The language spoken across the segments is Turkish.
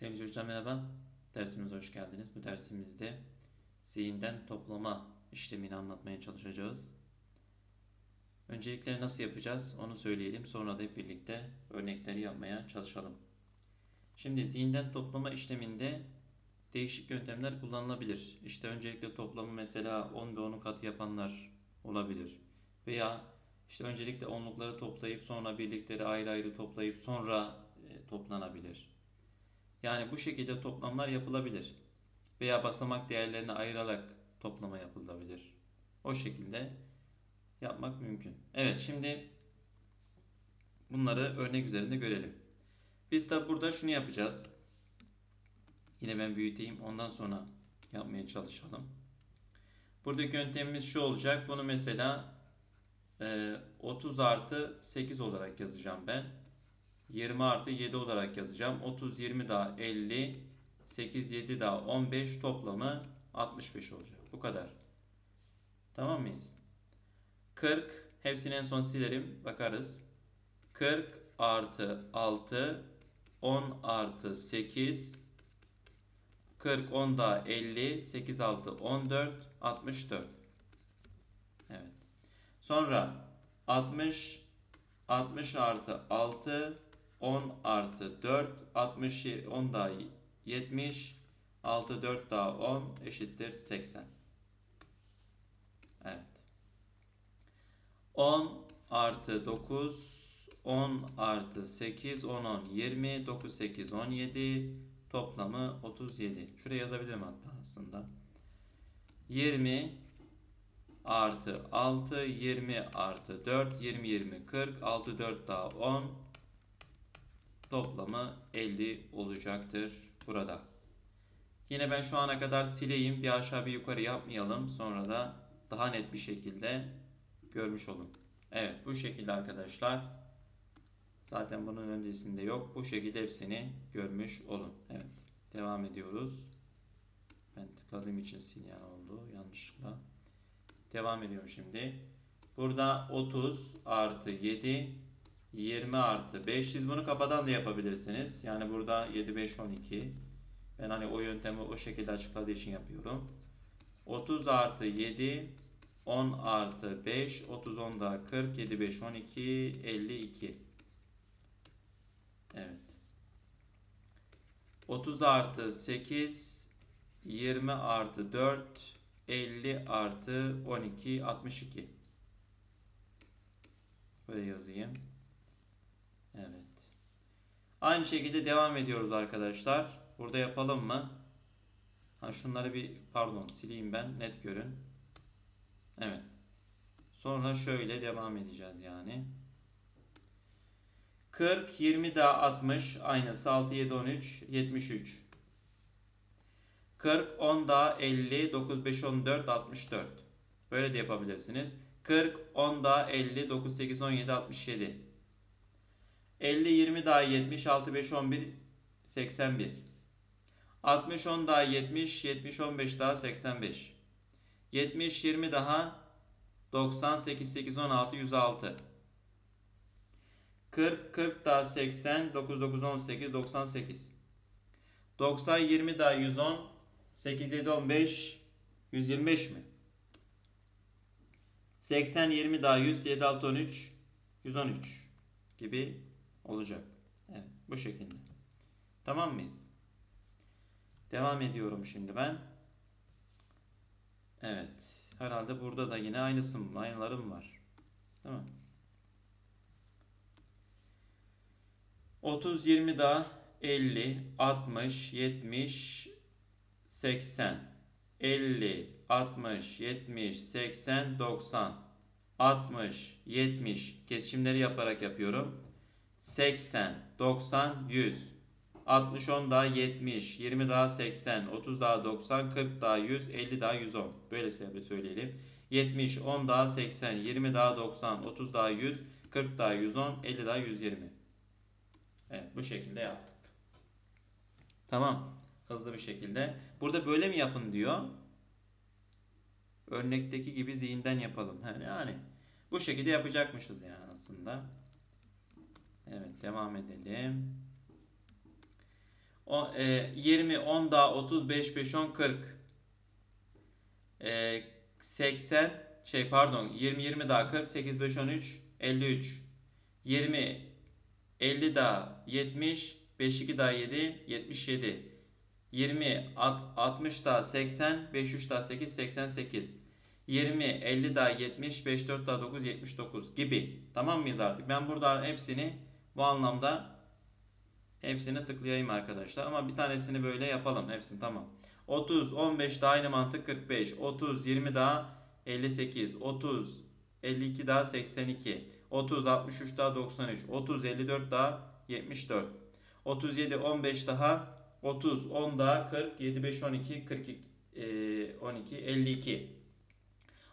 Sevgili çocuklar merhaba. Dersimize hoş geldiniz. Bu dersimizde zihinden toplama işlemini anlatmaya çalışacağız. Öncelikle nasıl yapacağız onu söyleyelim. Sonra da hep birlikte örnekleri yapmaya çalışalım. Şimdi zihinden toplama işleminde değişik yöntemler kullanılabilir. İşte öncelikle toplamı mesela 10 ve 10'un katı yapanlar olabilir. Veya işte öncelikle onlukları toplayıp sonra birlikleri ayrı ayrı toplayıp sonra e, toplanabilir. Yani bu şekilde toplamlar yapılabilir. Veya basamak değerlerini ayırarak toplama yapılabilir. O şekilde yapmak mümkün. Evet şimdi bunları örnek üzerinde görelim. Biz de burada şunu yapacağız. Yine ben büyüteyim ondan sonra yapmaya çalışalım. Buradaki yöntemimiz şu olacak. Bunu mesela 30 artı 8 olarak yazacağım ben. 20 artı 7 olarak yazacağım. 30, 20 daha 50, 8, 7 daha 15 toplamı 65 olacak. Bu kadar. Tamam mıyız? 40, hepsini en son silerim, bakarız. 40 artı 6, 10 artı 8, 40, 10 daha 50, 8, 6, 14, 64. Evet. Sonra 60, 60 artı 6, 10 artı 4 60 10 daha 70 6 4 daha 10 eşittir 80. Evet. 10 artı 9 10 artı 8 10 10 20 9 8 17 toplamı 37. Şuraya yazabilirim hatta aslında. 20 artı 6 20 artı 4 20 20 40 6 4 daha 10 toplamı 50 olacaktır burada. Yine ben şu ana kadar sileyim. Bir aşağı bir yukarı yapmayalım. Sonra da daha net bir şekilde görmüş olun. Evet bu şekilde arkadaşlar. Zaten bunun öncesinde yok. Bu şekilde hepsini görmüş olun. Evet. Devam ediyoruz. Ben tıkladığım için silyan oldu. Yanlışlıkla. Devam ediyorum şimdi. Burada 30 artı 7 20 artı 5. Siz bunu kafadan da yapabilirsiniz. Yani burada 7, 5, 12. Ben hani o yöntemi o şekilde açıkladığı için yapıyorum. 30 artı 7, 10 artı 5, 30, 10 daha 40, 7, 5, 12, 52. Evet. 30 artı 8, 20 artı 4, 50 artı 12, 62. Böyle yazayım. Evet. Aynı şekilde devam ediyoruz arkadaşlar. Burada yapalım mı? Ha şunları bir pardon sileyim ben net görün. Evet. Sonra şöyle devam edeceğiz yani. 40, 20 daha 60 aynısı 6, 7, 13, 73. 40, 10 daha 50, 9, 5, 14, 64. Böyle de yapabilirsiniz. 40, 10 daha 50, 9, 8, 17, 67. 50 20 daha 70 6 5 11 81. 60 10 daha 70 70 15 daha 85. 70 20 daha 98 8 16 106. 40 40 daha 80 9 9 18 98. 90 20 daha 110 8 7 15 125 mi? 80 20 daha 100 7 6 13 113 gibi olacak. Evet bu şekilde. Tamam mıyız? Devam ediyorum şimdi ben. Evet. Herhalde burada da yine aynısı mı? Aynılarım var. Değil mi? 30, 20 daha 50, 60, 70, 80, 50, 60, 70, 80, 90, 60, 70 kesişimleri yaparak yapıyorum. 80, 90, 100. 60, 10 daha 70, 20 daha 80, 30 daha 90, 40 daha 100, 50 daha 110. Böyle söyleyelim. 70, 10 daha 80, 20 daha 90, 30 daha 100, 40 daha 110, 50 daha 120. Evet bu şekilde yaptık. Tamam. Hızlı bir şekilde. Burada böyle mi yapın diyor. Örnekteki gibi zihinden yapalım. Yani bu şekilde yapacakmışız yani aslında. Evet devam edelim. O, e, 20, 10 daha 30, 5, 5, 10, 40. E, 80, şey pardon 20, 20 daha 40, 8, 5, 13, 53. 20, 50 daha 70, 5, 2 daha 7, 77. 20, 60 daha 80, 5, 3 daha 8, 88. 20, 50 daha 70, 5, 4 daha 9, 79 gibi. Tamam mıyız artık? Ben burada hepsini bu anlamda hepsini tıklayayım arkadaşlar. Ama bir tanesini böyle yapalım. Hepsini tamam. 30, 15 daha aynı mantık 45. 30, 20 daha 58. 30, 52 daha 82. 30, 63 daha 93. 30, 54 daha 74. 37, 15 daha 30, 10 daha 40, 7, 5, 12, 42, e, 12, 52.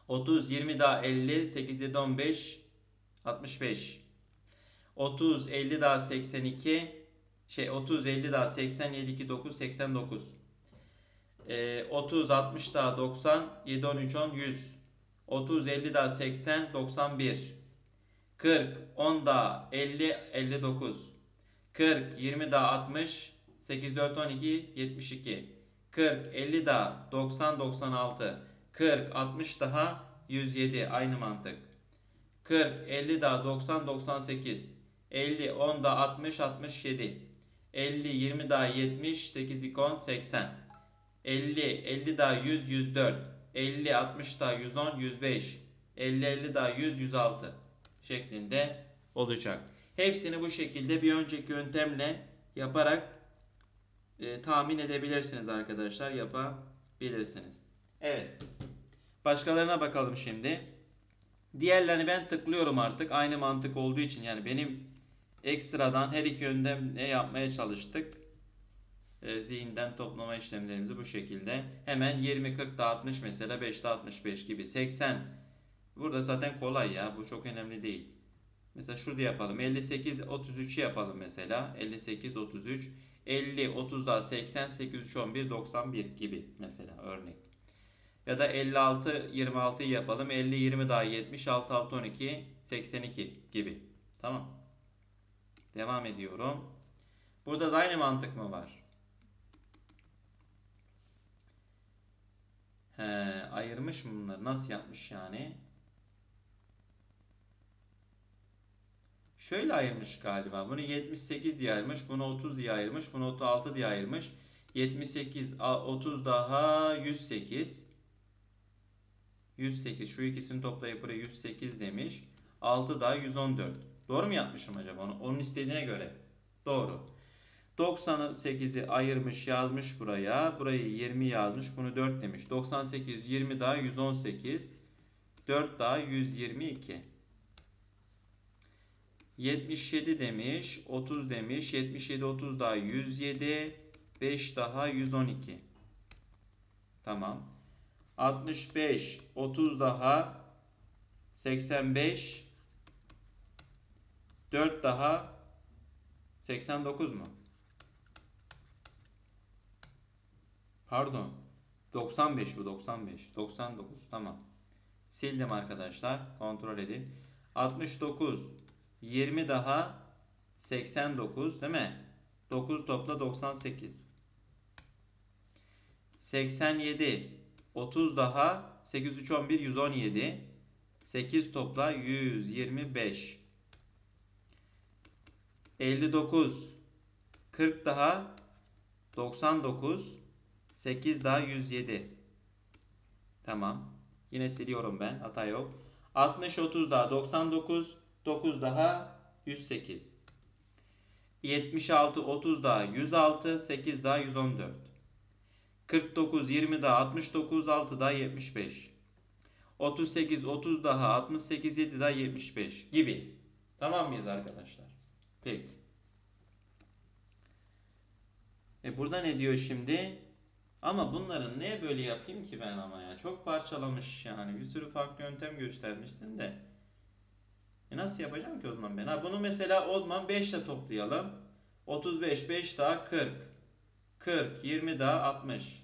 30, 20 daha 50, 8, 7, 15, 65. 30, 50 daha 82, şey 30, 50 daha 87, 2, 9, 89. E, 30, 60 daha 90, 7, 13, 10, 100. 30, 50 daha 80, 91. 40, 10 daha 50, 59. 40, 20 daha 60, 8, 4, 12, 72. 40, 50 daha 90, 96. 40, 60 daha 107. Aynı mantık. 40, 50 daha 90, 98. 50, 10 daha 60, 67. 50, 20 daha 70, 8, 2, 10, 80. 50, 50 daha 100, 104. 50, 60 daha 110, 105. 50, 50 daha 100, 106 şeklinde olacak. Hepsini bu şekilde bir önceki yöntemle yaparak e, tahmin edebilirsiniz arkadaşlar. Yapabilirsiniz. Evet. Başkalarına bakalım şimdi. Diğerlerini ben tıklıyorum artık. Aynı mantık olduğu için yani benim ekstradan her iki yönden ne yapmaya çalıştık? E, zihinden toplama işlemlerimizi bu şekilde. Hemen 20, 40 60 mesela 5'te 65 gibi. 80. Burada zaten kolay ya. Bu çok önemli değil. Mesela şurada yapalım. 58 33 yapalım mesela. 58 33 50 30 daha 80 8 3 11 91 gibi mesela örnek. Ya da 56 26 yapalım. 50 20 daha 70 6 6 12 82 gibi. Tamam. Devam ediyorum. Burada da aynı mantık mı var? He, ayırmış mı bunları? Nasıl yapmış yani? Şöyle ayırmış galiba. Bunu 78 diye ayırmış. Bunu 30 diye ayırmış. Bunu 36 diye ayırmış. 78, 30 daha 108. 108. Şu ikisini toplayıp buraya 108 demiş. 6 daha 114. Doğru mu yapmışım acaba onu? Onun istediğine göre. Doğru. 98'i ayırmış yazmış buraya. Burayı 20 yazmış. Bunu 4 demiş. 98 20 daha 118. 4 daha 122. 77 demiş. 30 demiş. 77 30 daha 107. 5 daha 112. Tamam. 65 30 daha 85 4 daha 89 mu? Pardon. 95 bu 95. 99 tamam. Sildim arkadaşlar. Kontrol edin. 69 20 daha 89 değil mi? 9 topla 98. 87 30 daha 8 3 11 117. 8 topla 125. 59 40 daha 99 8 daha 107. Tamam. Yine siliyorum ben. Hata yok. 60 30 daha 99 9 daha 108. 76 30 daha 106 8 daha 114. 49 20 daha 69 6 daha 75. 38 30 daha 68 7 daha 75 gibi. Tamam mıyız arkadaşlar? Peki. E burada ne diyor şimdi? Ama bunların ne böyle yapayım ki ben ama ya? Çok parçalamış yani. Bir sürü farklı yöntem göstermiştin de. E nasıl yapacağım ki o zaman ben? Ha bunu mesela o zaman 5 ile toplayalım. 35 5 daha 40. 40 20 daha 60.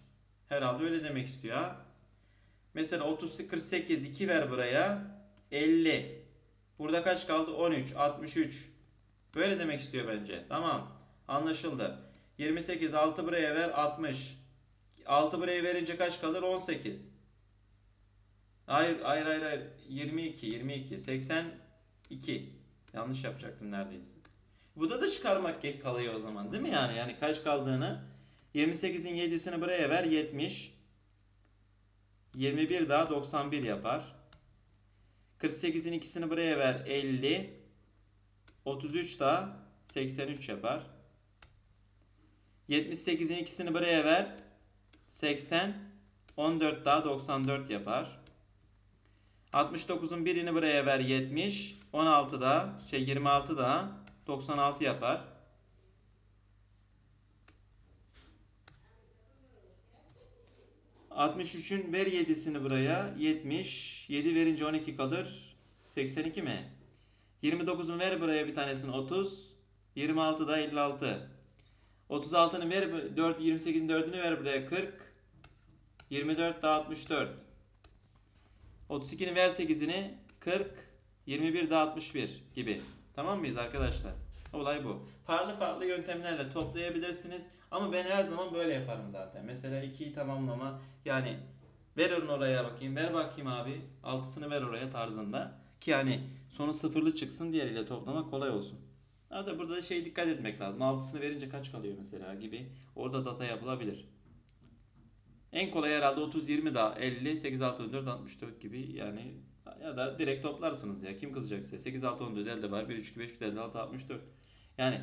Herhalde öyle demek istiyor ha. Mesela 30 48 2 ver buraya. 50. Burada kaç kaldı? 13 63. Böyle demek istiyor bence. Tamam. Anlaşıldı. 28 6 buraya ver 60. 6 buraya verince kaç kalır? 18. Hayır hayır hayır hayır. 22 22 82. Yanlış yapacaktım neredeyse. Burada da çıkarmak gerek kalıyor o zaman değil mi yani? Yani kaç kaldığını 28'in 7'sini buraya ver 70. 21 daha 91 yapar. 48'in ikisini buraya ver 50. 33 daha 83 yapar. 78'in ikisini buraya ver 80. 14 daha 94 yapar. 69'un birini buraya ver 70. 16 daha şey 26 daha 96 yapar. ...63'ün ver 7'sini buraya... ...70... ...7 verince 12 kalır... ...82 mi? 29'un ver buraya bir tanesini 30... ...26 da 56... ...36'nı ver... ...4 28'in 4'ünü ver buraya 40... ...24 da 64... ...32'nin ver 8'ini... ...40... ...21 da 61 gibi... Tamam mıyız arkadaşlar? Olay bu. Farklı farklı yöntemlerle toplayabilirsiniz. Ama ben her zaman böyle yaparım zaten. Mesela 2'yi tamamlama yani ver onu oraya bakayım. Ver bakayım abi. Altısını ver oraya tarzında. Ki yani sonu sıfırlı çıksın diğeriyle toplama kolay olsun. Hatta burada şey dikkat etmek lazım. Altısını verince kaç kalıyor mesela gibi. Orada data yapılabilir. En kolay herhalde 30 20 daha 50 8 6 14 64 gibi yani ya da direkt toplarsınız ya. Kim kızacak size? 8 6 14 elde var. 1 3 2 5 3 elde 6 64. Yani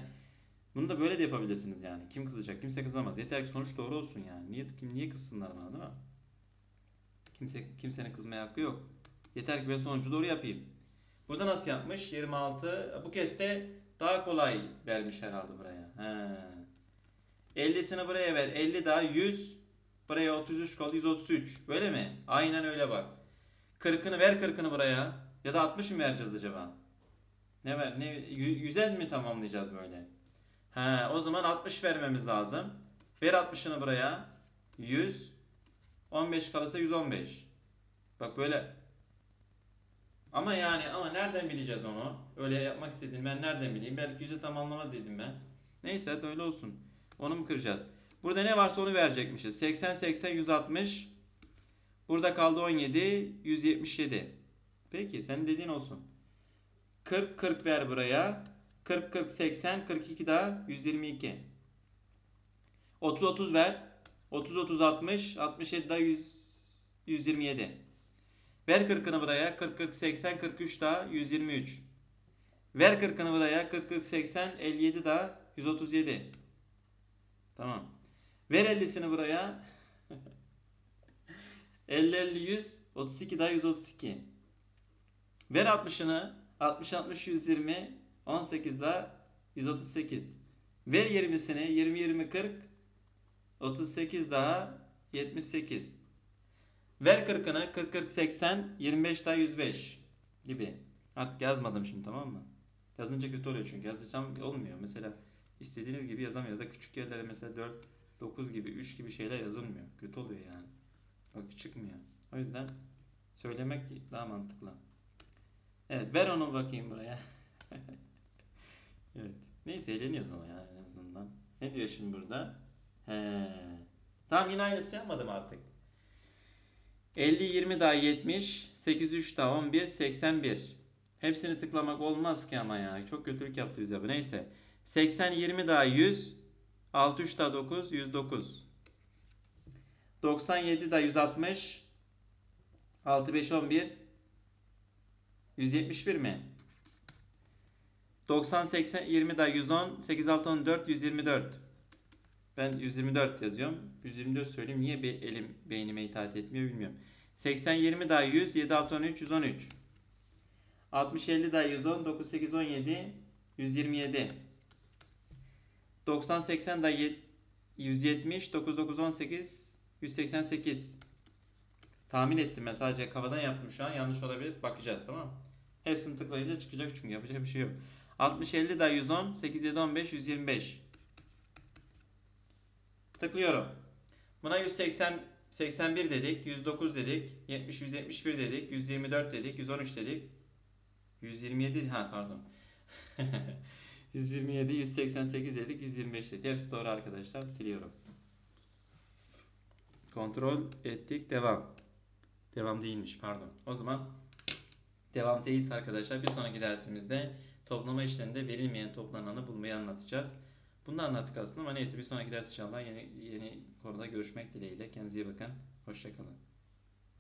bunu da böyle de yapabilirsiniz yani. Kim kızacak? Kimse kızamaz. Yeter ki sonuç doğru olsun yani. Niye kim niye kızsınlar bana değil mi? Kimse kimsenin kızmaya hakkı yok. Yeter ki ben sonucu doğru yapayım. Burada nasıl yapmış? 26. Bu kez de daha kolay vermiş herhalde buraya. He. 50'sini buraya ver. 50 daha 100. Buraya 33 kaldı. 133. Böyle mi? Aynen öyle bak. 40'ını ver 40'ını buraya. Ya da 60 mı vereceğiz acaba? Ne ver? Ne 100'e mi tamamlayacağız böyle? He, o zaman 60 vermemiz lazım. Ver 60'ını buraya. 100. 15 kalırsa 115. Bak böyle. Ama yani ama nereden bileceğiz onu? Öyle yapmak istedim ben nereden bileyim? Belki 100'e tamamlama dedim ben. Neyse hadi öyle olsun. Onu mu kıracağız? Burada ne varsa onu verecekmişiz. 80 80 160. Burada kaldı 17 177. Peki sen dediğin olsun. 40 40 ver buraya. 40 40 80 42 daha 122. 30 30 ver. 30 30 60 67 daha 100 127. Ver 40'ını buraya. 40 40 80 43 daha 123. Ver 40'ını buraya. 40 40 80 57 daha 137. Tamam. Ver 50'sini buraya. 50 50 100 32 daha 132. Ver 60'ını 60 60 120 18 daha 138. Ver 20'sini 20 20 40 38 daha 78. Ver 40'ını 40 40 80 25 daha 105 gibi. Artık yazmadım şimdi tamam mı? Yazınca kötü oluyor çünkü yazacağım olmuyor. Mesela istediğiniz gibi yazamıyor da küçük yerlere mesela 4 9 gibi 3 gibi şeyler yazılmıyor. Kötü oluyor yani. Bak çıkmıyor. O yüzden söylemek daha mantıklı. Evet ver onu bakayım buraya. evet. Neyse eğleniyoruz ama ya en azından. Ne diyor şimdi burada? He. Tamam yine aynısı yapmadım artık. 50 20 daha 70, 8 3 daha 11, 81. Hepsini tıklamak olmaz ki ama ya. Çok kötülük yaptı bize bu. Neyse. 80 20 daha 100, 6 3 daha 9, 109. 97 daha 160, 6 5 11, 171 mi? 90 80 20 daha 110 8 6 14 124. Ben 124 yazıyorum. 124 söyleyeyim. Niye bir elim beynime itaat etmiyor bilmiyorum. 80 20 daha 100 7 6 13 113. 60 50 daha 110 9 8 17 127. 90 80 daha 170 9 9 18 188. Tahmin ettim ben sadece kafadan yaptım şu an yanlış olabilir. Bakacağız tamam? Hepsini tıklayınca çıkacak çünkü yapacak bir şey yok. 60 50 daha 110 8 7 15 125. Tıklıyorum. Buna 180 81 dedik, 109 dedik, 70 171 dedik, 124 dedik, 113 dedik. 127 ha pardon. 127, 188 dedik, 125 dedik. Hepsi doğru arkadaşlar. Siliyorum. Kontrol ettik. Devam. Devam değilmiş pardon. O zaman devam değilse arkadaşlar bir sonraki dersimizde toplama işleminde verilmeyen toplananı bulmayı anlatacağız. Bunu da anlattık aslında ama neyse bir sonraki ders inşallah yeni, yeni konuda görüşmek dileğiyle. Kendinize iyi bakın. Hoşçakalın.